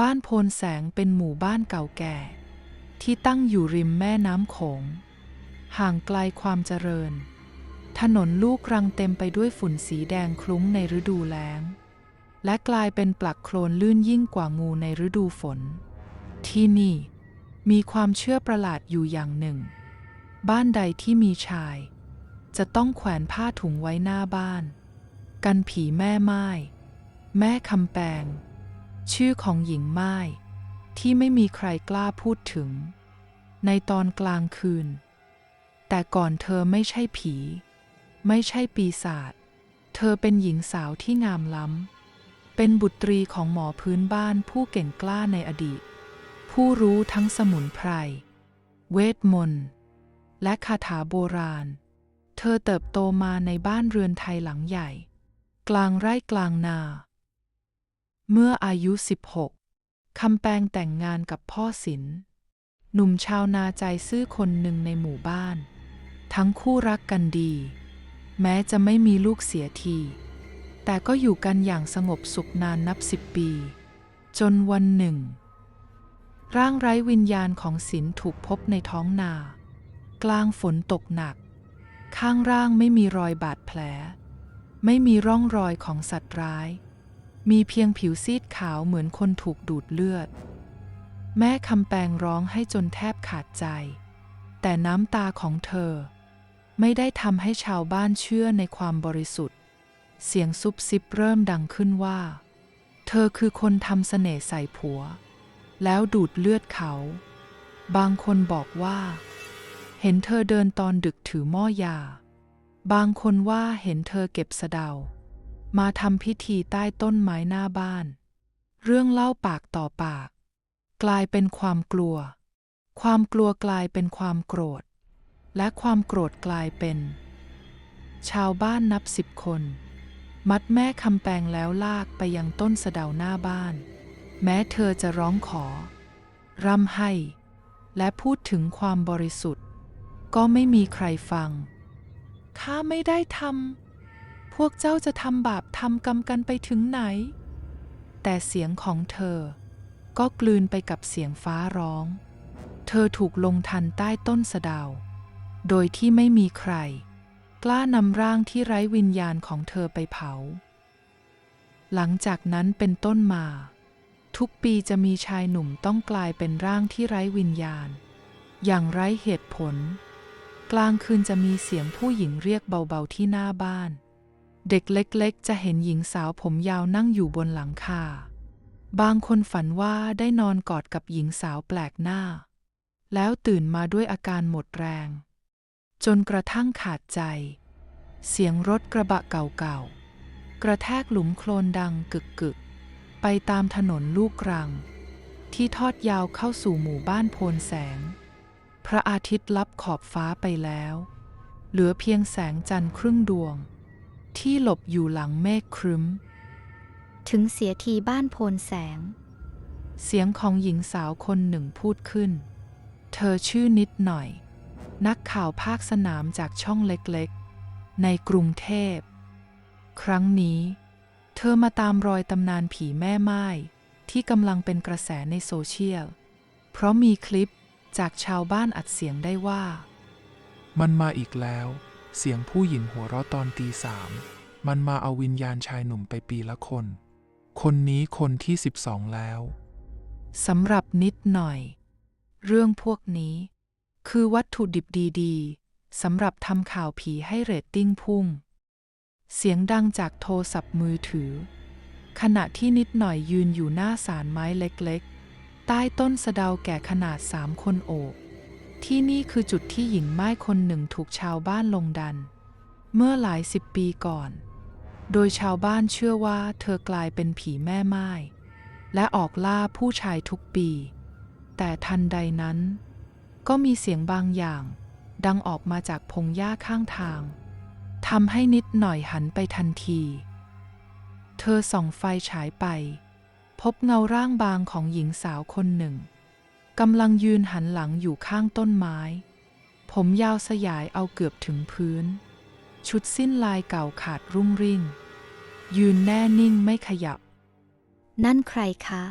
บ้านโพนแสงเป็นหมู่บ้านเก่าแก่ ที่ตั้งอยู่ริมแม่น้ำโขง ห่างไกลความเจริญ ถนนลูกรังเต็มไปด้วยฝุ่นสีแดงคลุ้งในฤดูแล้ง และกลายเป็นปลักโคลนลื่นยิ่งกว่างูในฤดูฝน ที่นี่ มีความเชื่อประหลาดอยู่อย่างหนึ่ง บ้านใดที่มีชาย จะต้องแขวนผ้าถุงไว้หน้าบ้าน กันผีแม่ไม้แม่คำแปง ชื่อของหญิงไม้ที่ไม่มีใครกล้าพูดถึง ในตอนกลางคืน แต่ก่อนเธอไม่ใช่ผี ไม่ใช่ปีศาจเธอเป็นหญิงสาวที่งามล้ำ เป็นบุตรีของหมอพื้นบ้านผู้เก่งกล้าในอดีต ผู้รู้ทั้งสมุนไพร เวทมนต์ และคาถาโบราณ เธอเติบโตมาในบ้านเรือนไทยหลังใหญ่ กลางไร่กลางนา เมื่ออายุ 16 คำแปงแต่งงานกับพ่อศิลป์หนุ่มชาวนาใจซื่อคนหนึ่งในหมู่บ้าน ทั้งคู่รักกันดี แม้จะไม่มีลูกเสียที แต่ก็อยู่กันอย่างสงบสุขนานนับสิบปี จนวันหนึ่ง ร่างไร้วิญญาณของศิลป์ถูกพบในท้องนา กลางฝนตกหนัก ข้างร่างไม่มีรอยบาดแผล ไม่มีร่องรอยของสัตว์ร้าย มีเพียงผิวซีดขาวเหมือนคนถูกดูดเลือด แม่คำแปงร้องให้จนแทบขาดใจ แต่น้ำตาของเธอ ไม่ได้ทำให้ชาวบ้านเชื่อในความบริสุทธิ์ เสียงซุบซิบเริ่มดังขึ้นว่า เธอคือคนทำเสน่ห์ใส่ผัว แล้วดูดเลือดเขา บางคนบอกว่า เห็นเธอเดินตอนดึกถือหม้อยา บางคนว่าเห็นเธอเก็บสะเดา มาทำพิธีใต้ต้นไม้หน้าบ้าน เรื่องเล่าปากต่อปาก กลายเป็นความกลัว ความกลัวกลายเป็นความโกรธ และความโกรธกลายเป็น ชาวบ้านนับสิบคน มัดแม่คำแปงแล้วลากไปยังต้นสะเดาหน้าบ้าน แม้เธอจะร้องขอ ร่ำให้ และพูดถึงความบริสุทธิ์ ก็ไม่มีใครฟังข้าไม่ได้ทำ พวกเจ้าจะทำบาปทำกรรมกันไปถึงไหน แต่เสียงของเธอ ก็กลืนไปกับเสียงฟ้าร้อง เธอถูกลงทันใต้ต้นสะดาว โดยที่ไม่มีใคร กล้านำร่างที่ไร้วิญญาณของเธอไปเผา หลังจากนั้นเป็นต้นมา ทุกปีจะมีชายหนุ่มต้องกลายเป็นร่างที่ไร้วิญญาณ อย่างไร้เหตุผล กลางคืนจะมีเสียงผู้หญิงเรียกเบาๆที่หน้าบ้าน เด็กเล็กๆ จะเห็นหญิงสาวผมยาวนั่งอยู่บนหลังคา บางคนฝันว่าได้นอนกอดกับหญิงสาวแปลกหน้า แล้วตื่นมาด้วยอาการหมดแรง จนกระทั่งขาดใจ เสียงรถกระบะเก่าๆ กระแทกหลุมโคลนดังกึกๆไปตามถนนลูกรัง ที่ทอดยาวเข้าสู่หมู่บ้านโพนแสง พระอาทิตย์ลับขอบฟ้าไปแล้ว เหลือเพียงแสงจันทร์ครึ่งดวง ที่หลบอยู่หลังเมฆครึ้ม ถึงเสียทีบ้านโพนแสง เสียงของหญิงสาวคนหนึ่งพูดขึ้น เธอชื่อนิดหน่อย นักข่าวภาคสนามจากช่องเล็กๆ ในกรุงเทพ ครั้งนี้ เธอมาตามรอยตำนานผีแม่ไม้ที่กำลังเป็นกระแสในโซเชียล เพราะมีคลิปจากชาวบ้านอัดเสียงได้ว่า มันมาอีกแล้ว เสียงผู้หญิงหัวเราะตอนตีสาม มันมาเอาวิญญาณชายหนุ่มไปปีละคน คนนี้คนที่สิบสองแล้ว สำหรับนิดหน่อย เรื่องพวกนี้ คือวัตถุดิบดีๆสำหรับทำข่าวผีให้เรตติ้งพุ่ง เสียงดังจากโทรศัพท์มือถือ ขณะที่นิดหน่อยยืนอยู่หน้าศาลไม้เล็กๆ ใต้ต้นสะเดาแก่ขนาดสามคนโอบ ที่นี่คือจุดที่หญิงไม้คนหนึ่งถูกชาวบ้านลงดัน เมื่อหลายสิบปีก่อน โดยชาวบ้านเชื่อว่าเธอกลายเป็นผีแม่ไม้และออกล่าผู้ชายทุกปี แต่ทันใดนั้น ก็มีเสียงบางอย่าง ดังออกมาจากพงหญ้าข้างทางทำให้นิดหน่อยหันไปทันที เธอส่องไฟฉายไป พบเงาร่างบางของหญิงสาวคนหนึ่ง กำลังยืนหันหลังอยู่ข้างต้นไม้ ผมยาวสยายเอาเกือบถึงพื้น ชุดสิ้นลายเก่าขาดรุ่งริ่ง ยืนแน่นิ่งไม่ขยับ นั่นใครคะ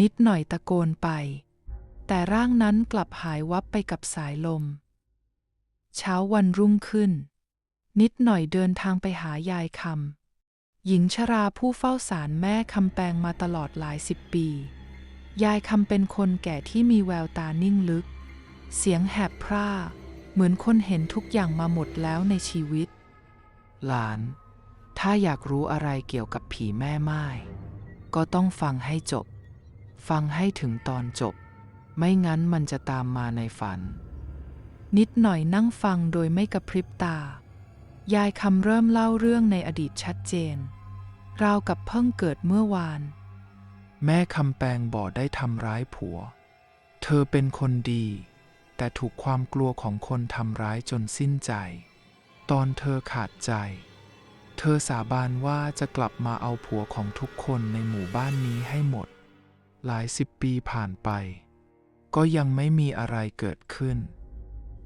นิดหน่อยตะโกนไป แต่ร่างนั้นกลับหายวับไปกับสายลม เช้าวันรุ่งขึ้น นิดหน่อยเดินทางไปหายายคำหญิงชราผู้เฝ้าสารแม่คำแปลงมาตลอดหลายสิบปี ยายคำเป็นคนแก่ที่มีแววตานิ่งลึก เสียงแหบพร่า เหมือนคนเห็นทุกอย่างมาหมดแล้วในชีวิต หลาน ถ้าอยากรู้อะไรเกี่ยวกับผีแม่ไม้ก็ต้องฟังให้จบ ฟังให้ถึงตอนจบ ไม่งั้นมันจะตามมาในฝัน นิดหน่อยนั่งฟังโดยไม่กระพริบตา ยายคำเริ่มเล่าเรื่องในอดีตชัดเจน ราวกับเพิ่งเกิดเมื่อวาน แม่คำแปลงบ่ได้ทำร้ายผัว เธอเป็นคนดี แต่ถูกความกลัวของคนทำร้ายจนสิ้นใจ ตอนเธอขาดใจ เธอสาบานว่าจะกลับมาเอาผัวของทุกคนในหมู่บ้านนี้ให้หมด หลายสิบปีผ่านไป ก็ยังไม่มีอะไรเกิดขึ้น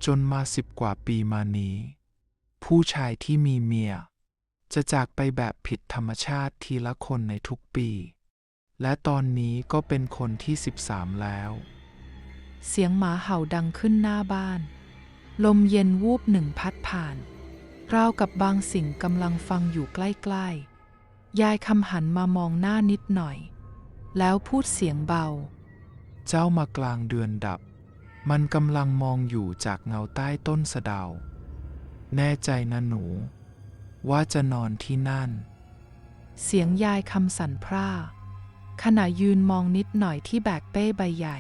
จนมาสิบกว่าปีมานี้ ผู้ชายที่มีเมีย จะจากไปแบบผิดธรรมชาติทีละคนในทุกปี และตอนนี้ก็เป็นคนที่ 13 แล้ว เสียงหมาเห่าดังขึ้นหน้าบ้าน ลมเย็นวูบหนึ่งพัดผ่าน ราวกับบางสิ่งกำลังฟังอยู่ใกล้ๆ ยายคำหันมามองหน้านิดหน่อย แล้วพูดเสียงเบา เจ้ามากลางเดือนดับ มันกำลังมองอยู่จากเงาใต้ต้นสะเดาแน่ใจนะหนู ว่าจะนอนที่นั่น เสียงยายคำสั่นพร่า ขณะยืนมองนิดหน่อยที่แบกเป้ใบใหญ่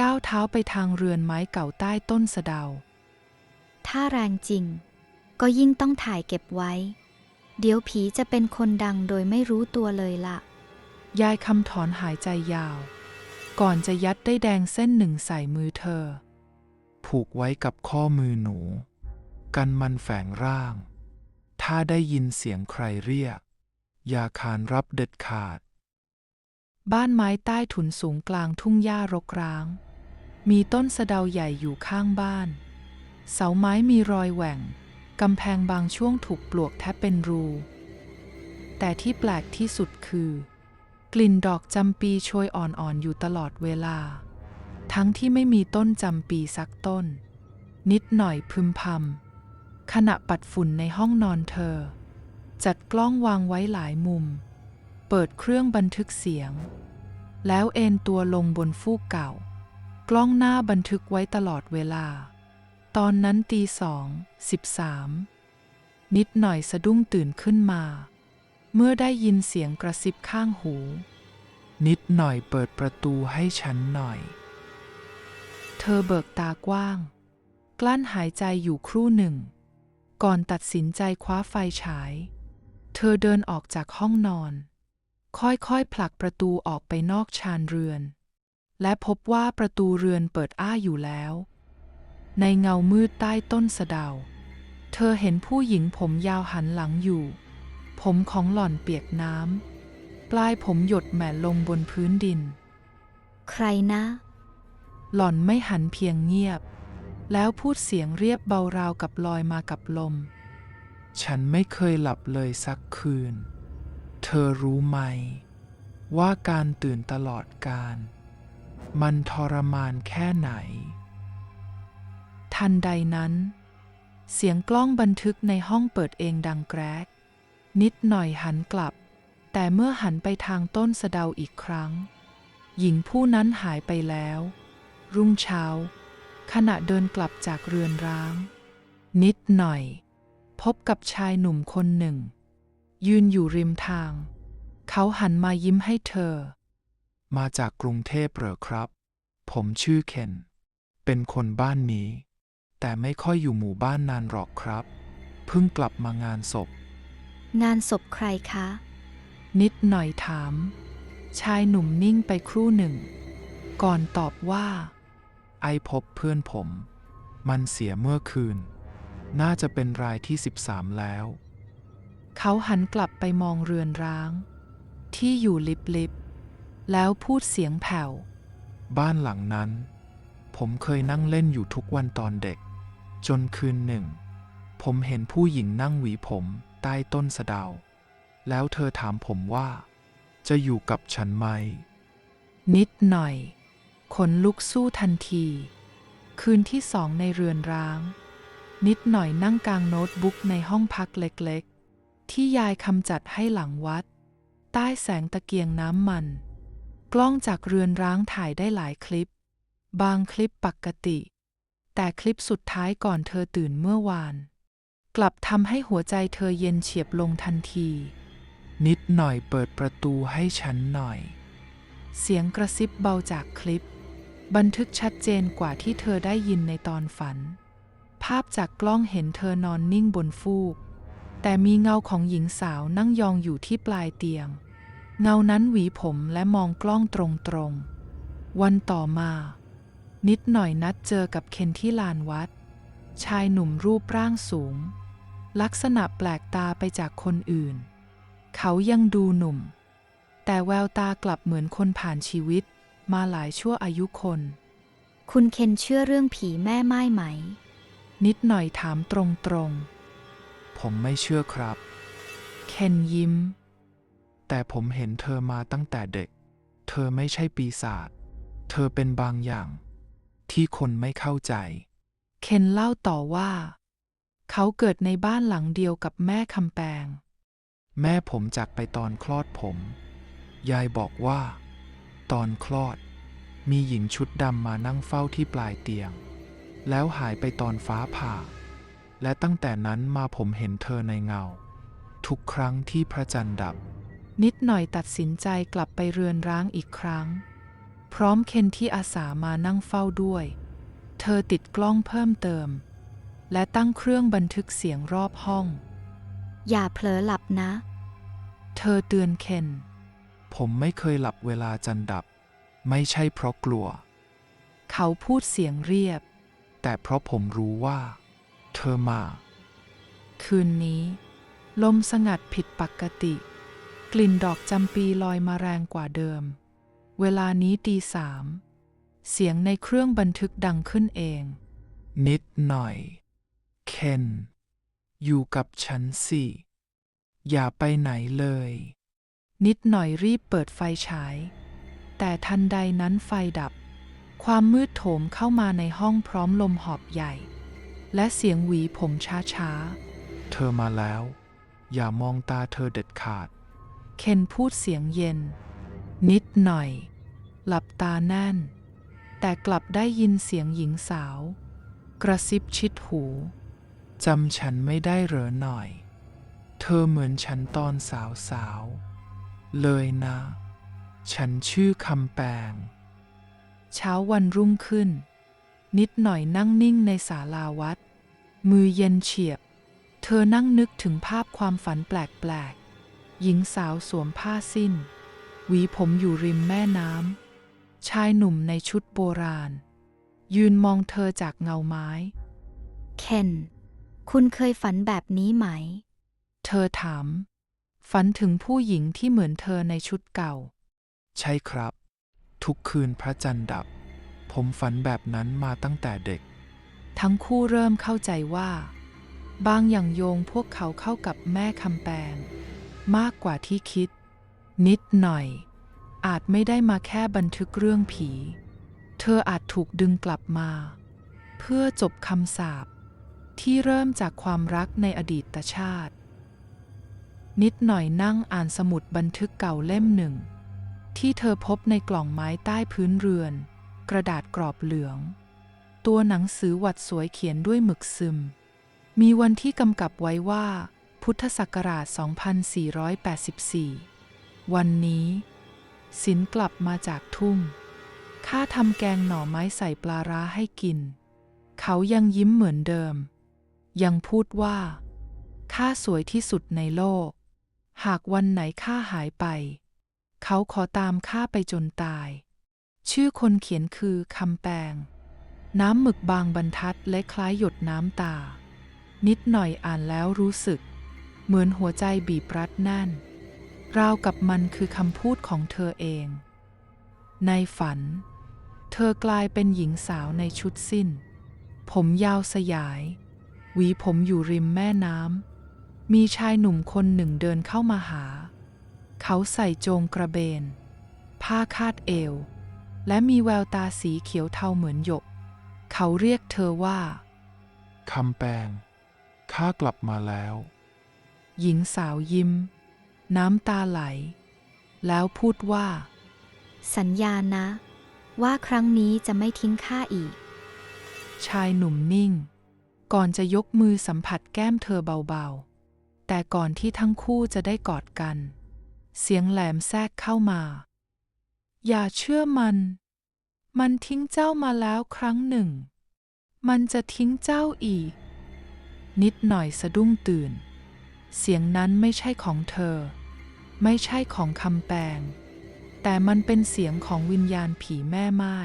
ก้าวเท้าไปทางเรือนไม้เก่าใต้ต้นสะเดา ถ้าแรงจริง ก็ยิ่งต้องถ่ายเก็บไว้ เดี๋ยวผีจะเป็นคนดังโดยไม่รู้ตัวเลยล่ะ ยายคำถอนหายใจยาว ก่อนจะยัดได้แดงเส้นหนึ่งใส่มือเธอ ผูกไว้กับข้อมือหนู กันมันแฝงร่าง ถ้าได้ยินเสียงใครเรียก อย่าขานรับเด็ดขาด บ้านไม้ใต้ถุนสูงกลางทุ่งหญ้ารกร้าง มีต้นสะเดาใหญ่อยู่ข้างบ้าน เสาไม้มีรอยแหว่ง กำแพงบางช่วงถูกปลวกแทบเป็นรู แต่ที่แปลกที่สุดคือ กลิ่นดอกจำปีโชยอ่อนๆอยู่ตลอดเวลา ทั้งที่ไม่มีต้นจำปีสักต้น นิดหน่อยพึมพำขณะปัดฝุ่นในห้องนอนเธอ จัดกล้องวางไว้หลายมุม เปิดเครื่องบันทึกเสียง แล้วเอนตัวลงบนฟูกเก่า กล้องหน้าบันทึกไว้ตลอดเวลา ตอนนั้นตีสองสิบสามนิดหน่อยสะดุ้งตื่นขึ้นมา เมื่อได้ยินเสียงกระซิบข้างหู นิดหน่อยเปิดประตูให้ฉันหน่อย เธอเบิกตากว้าง กลั้นหายใจอยู่ครู่หนึ่ง ก่อนตัดสินใจคว้าไฟฉาย เธอเดินออกจากห้องนอน ค่อยๆ ผลักประตูออกไปนอกชานเรือน และพบว่าประตูเรือนเปิดอ้าอยู่แล้ว ในเงามืดใต้ต้นสะเดา เธอเห็นผู้หญิงผมยาวหันหลังอยู่ ผมของหล่อนเปียกน้ำปลายผมหยดแหม่ลงบนพื้นดิน ใครนะ หล่อนไม่หันเพียงเงียบ แล้วพูดเสียงเรียบเบาราวกับลอยมากับลม ฉันไม่เคยหลับเลยสักคืน เธอรู้ไหม ว่าการตื่นตลอดการ มันทรมานแค่ไหน ทันใดนั้น เสียงกล้องบันทึกในห้องเปิดเองดังแกรก นิดหน่อยหันกลับ แต่เมื่อหันไปทางต้นสะเดาอีกครั้ง หญิงผู้นั้นหายไปแล้ว รุ่งเช้า ขณะเดินกลับจากเรือนร้าง นิดหน่อย พบกับชายหนุ่มคนหนึ่ง ยืนอยู่ริมทาง เขาหันมายิ้มให้เธอ มาจากกรุงเทพเหรอครับ ผมชื่อเคน เป็นคนบ้านนี้ แต่ไม่ค่อยอยู่หมู่บ้านนานหรอกครับ เพิ่งกลับมางานศพ งานศพใครคะ นิดหน่อยถาม ชายหนุ่มนิ่งไปครู่หนึ่ง ก่อนตอบว่า ไอพบเพื่อนผม มันเสียเมื่อคืน น่าจะเป็นรายที่ 13 แล้ว เขาหันกลับไปมองเรือนร้าง ที่อยู่ลิบๆแล้วพูดเสียงแผ่ว บ้านหลังนั้น ผมเคยนั่งเล่นอยู่ทุกวันตอนเด็ก จนคืนหนึ่ง ผมเห็นผู้หญิงนั่งหวีผมใต้ต้นสะเดา แล้วเธอถามผมว่า จะอยู่กับฉันไหม นิดหน่อย ขนลุกสู้ทันที คืนที่สองในเรือนร้าง นิดหน่อยนั่งกลางโน้ตบุ๊กในห้องพักเล็กๆ ที่ยายคำจัดให้หลังวัด ใต้แสงตะเกียงน้ำมัน กล้องจากเรือนร้างถ่ายได้หลายคลิป บางคลิปปกติ แต่คลิปสุดท้ายก่อนเธอตื่นเมื่อวาน กลับทำให้หัวใจเธอเย็นเฉียบลงทันที นิดหน่อยเปิดประตูให้ฉันหน่อย เสียงกระซิบเบาจากคลิป บันทึกชัดเจนกว่าที่เธอได้ยินในตอนฝัน ภาพจากกล้องเห็นเธอนอนนิ่งบนฟูก แต่มีเงาของหญิงสาวนั่งยองอยู่ที่ปลายเตียง เงานั้นหวีผมและมองกล้องตรงๆ วันต่อมา นิดหน่อยนัดเจอกับเคนที่ลานวัด ชายหนุ่มรูปร่างสูง ลักษณะแปลกตาไปจากคนอื่น เขายังดูหนุ่ม แต่แววตากลับเหมือนคนผ่านชีวิตมาหลายชั่วอายุคน คุณเคนเชื่อเรื่องผีแม่ไม้ไหม นิดหน่อยถามตรง ผมไม่เชื่อครับ เคนยิ้ม แต่ผมเห็นเธอมาตั้งแต่เด็ก เธอไม่ใช่ปีศาจ เธอเป็นบางอย่าง ที่คนไม่เข้าใจ เคนเล่าต่อว่า เขาเกิดในบ้านหลังเดียวกับแม่คำแปง แม่ผมจากไปตอนคลอดผม ยายบอกว่า ตอนคลอด มีหญิงชุดดำมานั่งเฝ้าที่ปลายเตียง แล้วหายไปตอนฟ้าผ่า และตั้งแต่นั้นมาผมเห็นเธอในเงา ทุกครั้งที่พระจันทร์ดับ นิดหน่อยตัดสินใจกลับไปเรือนร้างอีกครั้ง พร้อมเคนที่อาสามานั่งเฝ้าด้วย เธอติดกล้องเพิ่มเติม และตั้งเครื่องบันทึกเสียงรอบห้อง อย่าเผลอหลับนะ เธอเตือนเคน ผมไม่เคยหลับเวลาจันทร์ดับ ไม่ใช่เพราะกลัว เขาพูดเสียงเรียบ แต่เพราะผมรู้ว่า เธอมา คืนนี้ ลมสงัดผิดปกติ กลิ่นดอกจำปีลอยมาแรงกว่าเดิม เวลานี้ตีสาม เสียงในเครื่องบันทึกดังขึ้นเอง นิดหน่อย เคน อยู่กับฉันสิ อย่าไปไหนเลย นิดหน่อยรีบเปิดไฟฉาย แต่ทันใดนั้นไฟดับ ความมืดโถมเข้ามาในห้องพร้อมลมหอบใหญ่ และเสียงหวีผมช้าเธอมาแล้ว อย่ามองตาเธอเด็ดขาด ๆ เคนพูดเสียงเย็น นิดหน่อย หลับตาแน่น แต่กลับได้ยินเสียงหญิงสาว กระซิบชิดหู จำฉันไม่ได้เหรอหน่อย เธอเหมือนฉันตอนสาวสาวๆเลยนะ ฉันชื่อคำแปง เช้าวันรุ่งขึ้น นิดหน่อยนั่งนิ่งในศาลาวัด มือเย็นเฉียบ เธอนั่งนึกถึงภาพความฝันแปลกๆ หญิงสาวสวมผ้าสิ้น หวีผมอยู่ริมแม่น้ำ ชายหนุ่มในชุดโบราณ ยืนมองเธอจากเงาไม้ เคน คุณเคยฝันแบบนี้ไหม เธอถาม ฝันถึงผู้หญิงที่เหมือนเธอในชุดเก่า ใช่ครับ ทุกคืนพระจันทร์ดับ ผมฝันแบบนั้นมาตั้งแต่เด็ก ทั้งคู่เริ่มเข้าใจว่า บางอย่างโยงพวกเขาเข้ากับแม่คำแปงมากกว่าที่คิด นิดหน่อย อาจไม่ได้มาแค่บันทึกเรื่องผี เธออาจถูกดึงกลับมา เพื่อจบคำสาปที่เริ่มจากความรักในอดีตชาติ นิดหน่อยนั่งอ่านสมุดบันทึกเก่าเล่มหนึ่ง ที่เธอพบในกล่องไม้ใต้พื้นเรือน กระดาษกรอบเหลือง ตัวหนังสือหวัดสวยเขียนด้วยหมึกซึม มีวันที่กำกับไว้ว่า พุทธศักราช 2484 วันนี้สินกลับมาจากทุ่ง ข้าทำแกงหน่อไม้ใส่ปลาร้าให้กิน เขายังยิ้มเหมือนเดิม ยังพูดว่าข้าสวยที่สุดในโลก หากวันไหนข้าหายไป เขาขอตามข้าไปจนตาย ชื่อคนเขียนคือคำแปง น้ำหมึกบางบรรทัดและคล้ายหยดน้ำตา นิดหน่อยอ่านแล้วรู้สึก เหมือนหัวใจบีบรัดแน่น ราวกับมันคือคำพูดของเธอเอง ในฝัน เธอกลายเป็นหญิงสาวในชุดสิ้น ผมยาวสยาย หวีผมอยู่ริมแม่น้ำ มีชายหนุ่มคนหนึ่งเดินเข้ามาหา เขาใส่โจงกระเบน ผ้าคาดเอว และมีแววตาสีเขียวเทาเหมือนหยก เขาเรียกเธอว่า คำแปงข้ากลับมาแล้ว หญิงสาวยิ้ม น้ำตาไหล แล้วพูดว่า สัญญานะ ว่าครั้งนี้จะไม่ทิ้งข้าอีก ชายหนุ่มนิ่ง ก่อนจะยกมือสัมผัสแก้มเธอเบาๆ แต่ก่อนที่ทั้งคู่จะได้กอดกัน เสียงแหลมแทรกเข้ามา อย่าเชื่อมัน มันทิ้งเจ้ามาแล้วครั้งหนึ่ง มันจะทิ้งเจ้าอีก นิดหน่อยสะดุ้งตื่น เสียงนั้นไม่ใช่ของเธอ ไม่ใช่ของคำแปลง แต่มันเป็นเสียงของวิญญาณผีแม่ไม้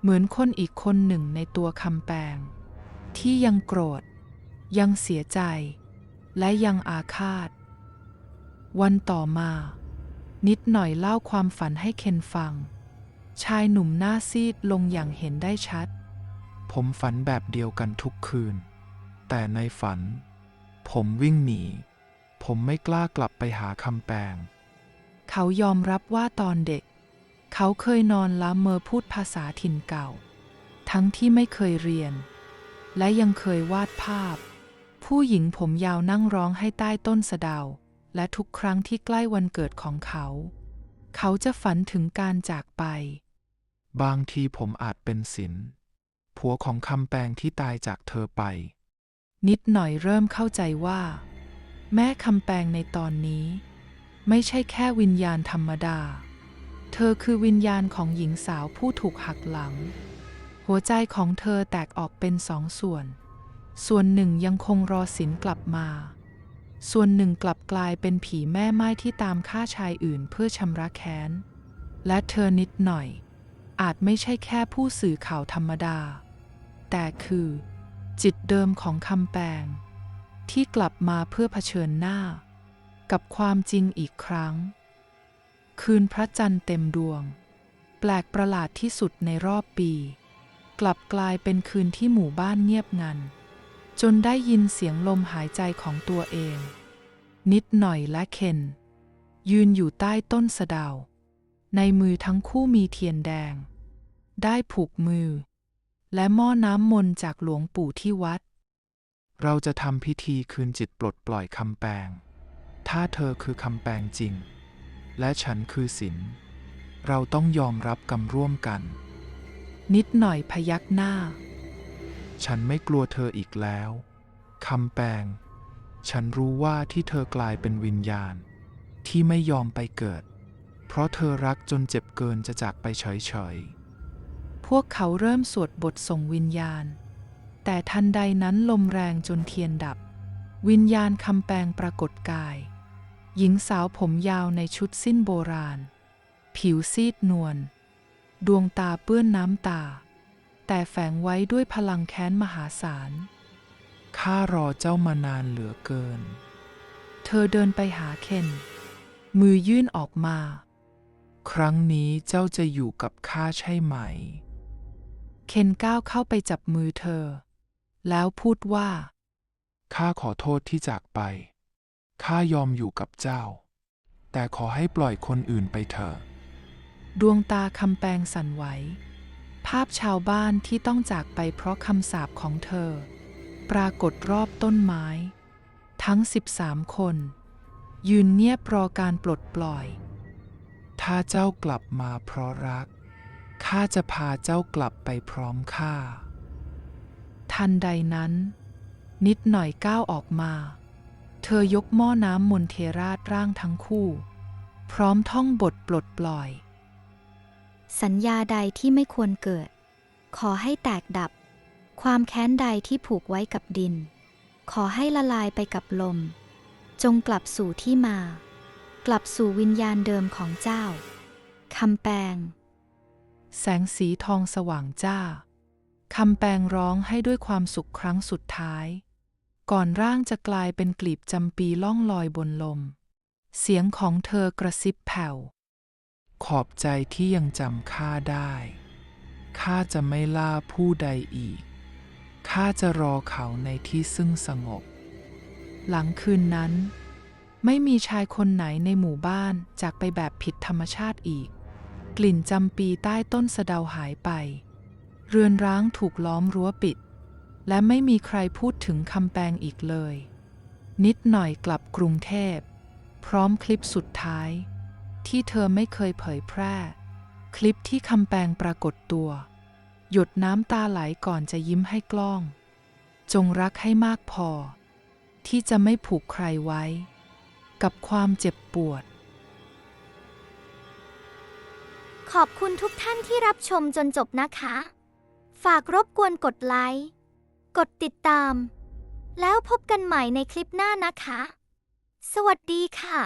เหมือนคนอีกคนหนึ่งในตัวคำแปลง ที่ยังโกรธ ยังเสียใจ และยังอาฆาต วันต่อมา นิดหน่อยเล่าความฝันให้เคนฟัง ชายหนุ่มหน้าซีดลงอย่างเห็นได้ชัด ผมฝันแบบเดียวกันทุกคืน แต่ในฝัน ผมวิ่งหนี ผมไม่กล้ากลับไปหาคำแปงเขายอมรับว่าตอนเด็ก เขาเคยนอนละเมอพูดภาษาถิ่นเก่า ทั้งที่ไม่เคยเรียน และยังเคยวาดภาพ ผู้หญิงผมยาวนั่งร้องให้ใต้ต้นสะเดา และทุกครั้งที่ใกล้วันเกิดของเขา เขาจะฝันถึงการจากไป บางทีผมอาจเป็นศิลผัวของคำแปงที่ตายจากเธอไป นิดหน่อยเริ่มเข้าใจว่า แม่คำแปลงในตอนนี้ ไม่ใช่แค่วิญญาณธรรมดา เธอคือวิญญาณของหญิงสาวผู้ถูกหักหลัง หัวใจของเธอแตกออกเป็นสองส่วน ส่วนหนึ่งยังคงรอสินกลับมา ส่วนหนึ่งกลับกลายเป็นผีแม่ไม้ที่ตามฆ่าชายอื่นเพื่อชำระแค้น และเธอนิดหน่อย อาจไม่ใช่แค่ผู้สื่อข่าวธรรมดา แต่คือ จิตเดิมของคำแปลงที่กลับมาเพื่อเผชิญหน้า กับความจริงอีกครั้ง คืนพระจันทร์เต็มดวง แปลกประหลาดที่สุดในรอบปี กลับกลายเป็นคืนที่หมู่บ้านเงียบงัน จนได้ยินเสียงลมหายใจของตัวเอง นิดหน่อยและเคน ยืนอยู่ใต้ต้นสะเดาในมือทั้งคู่มีเทียนแดง ได้ผูกมือ และหม้อน้ำมนต์จากหลวงปู่ที่วัด เราจะทำพิธีคืนจิตปลดปล่อยคำแปง ถ้าเธอคือคำแปงจริง และฉันคือศิลเราต้องยอมรับกรรมร่วมกัน นิดหน่อยพยักหน้า ฉันไม่กลัวเธออีกแล้วคำแปง ฉันรู้ว่าที่เธอกลายเป็นวิญญาณ ที่ไม่ยอมไปเกิด เพราะเธอรักจนเจ็บเกินจะจากไปเฉยๆ พวกเขาเริ่มสวดบทส่งวิญญาณ แต่ทันใดนั้นลมแรงจนเทียนดับ วิญญาณคำแปลงปรากฏกาย หญิงสาวผมยาวในชุดสิ้นโบราณ ผิวซีดนวลดวงตาเปื้อนน้ำตา แต่แฝงไว้ด้วยพลังแค้นมหาศาลๆข้ารอเจ้ามานานเหลือเกิน เธอเดินไปหาเคน มือยื่นออกมา ครั้งนี้เจ้าจะอยู่กับข้าใช่ไหม เคนก้าวเข้าไปจับมือเธอ แล้วพูดว่า ข้าขอโทษที่จากไป ข้ายอมอยู่กับเจ้า แต่ขอให้ปล่อยคนอื่นไปเถอะ ดวงตาคำแปลงสั่นไหว ภาพชาวบ้านที่ต้องจากไปเพราะคำสาปของเธอ ปรากฏรอบต้นไม้ ทั้ง 13 คน ยืนเงียบรอการปลดปล่อย ถ้าเจ้ากลับมาเพราะรัก ข้าจะพาเจ้ากลับไปพร้อมข้า ทันใดนั้น นิดหน่อยก้าวออกมา เธอยกหม้อน้ำมนเทราชร่างทั้งคู่ พร้อมท่องบทปลดปล่อย สัญญาใดที่ไม่ควรเกิด ขอให้แตกดับ ความแค้นใดที่ผูกไว้กับดิน ขอให้ละลายไปกับลม จงกลับสู่ที่มา กลับสู่วิญญาณเดิมของเจ้าคำแปลง แสงสีทองสว่างจ้าคำแปลงร้องให้ด้วยความสุขครั้งสุดท้าย ก่อนร่างจะกลายเป็นกลีบจำปีล่องลอยบนลม เสียงของเธอกระซิบแผ่ว ขอบใจที่ยังจำข้าได้ ข้าจะไม่ล่าผู้ใดอีก ข้าจะรอเขาในที่ซึ่งสงบ หลังคืนนั้น ไม่มีชายคนไหนในหมู่บ้านจากไปแบบผิดธรรมชาติอีก กลิ่นจำปีใต้ต้นสะเดาหายไป เรือนร้างถูกล้อมรั้วปิด และไม่มีใครพูดถึงคำแปลงอีกเลย นิดหน่อยกลับกรุงเทพ พร้อมคลิปสุดท้าย ที่เธอไม่เคยเผยแพร่ คลิปที่คำแปลงปรากฏตัว หยดน้ำตาไหลก่อนจะยิ้มให้กล้อง จงรักให้มากพอ ที่จะไม่ผูกใครไว้ กับความเจ็บปวด ขอบคุณทุกท่านที่รับชมจนจบนะคะ ฝากรบกวนกดไลค์ กดติดตาม แล้วพบกันใหม่ในคลิปหน้านะคะ สวัสดีค่ะ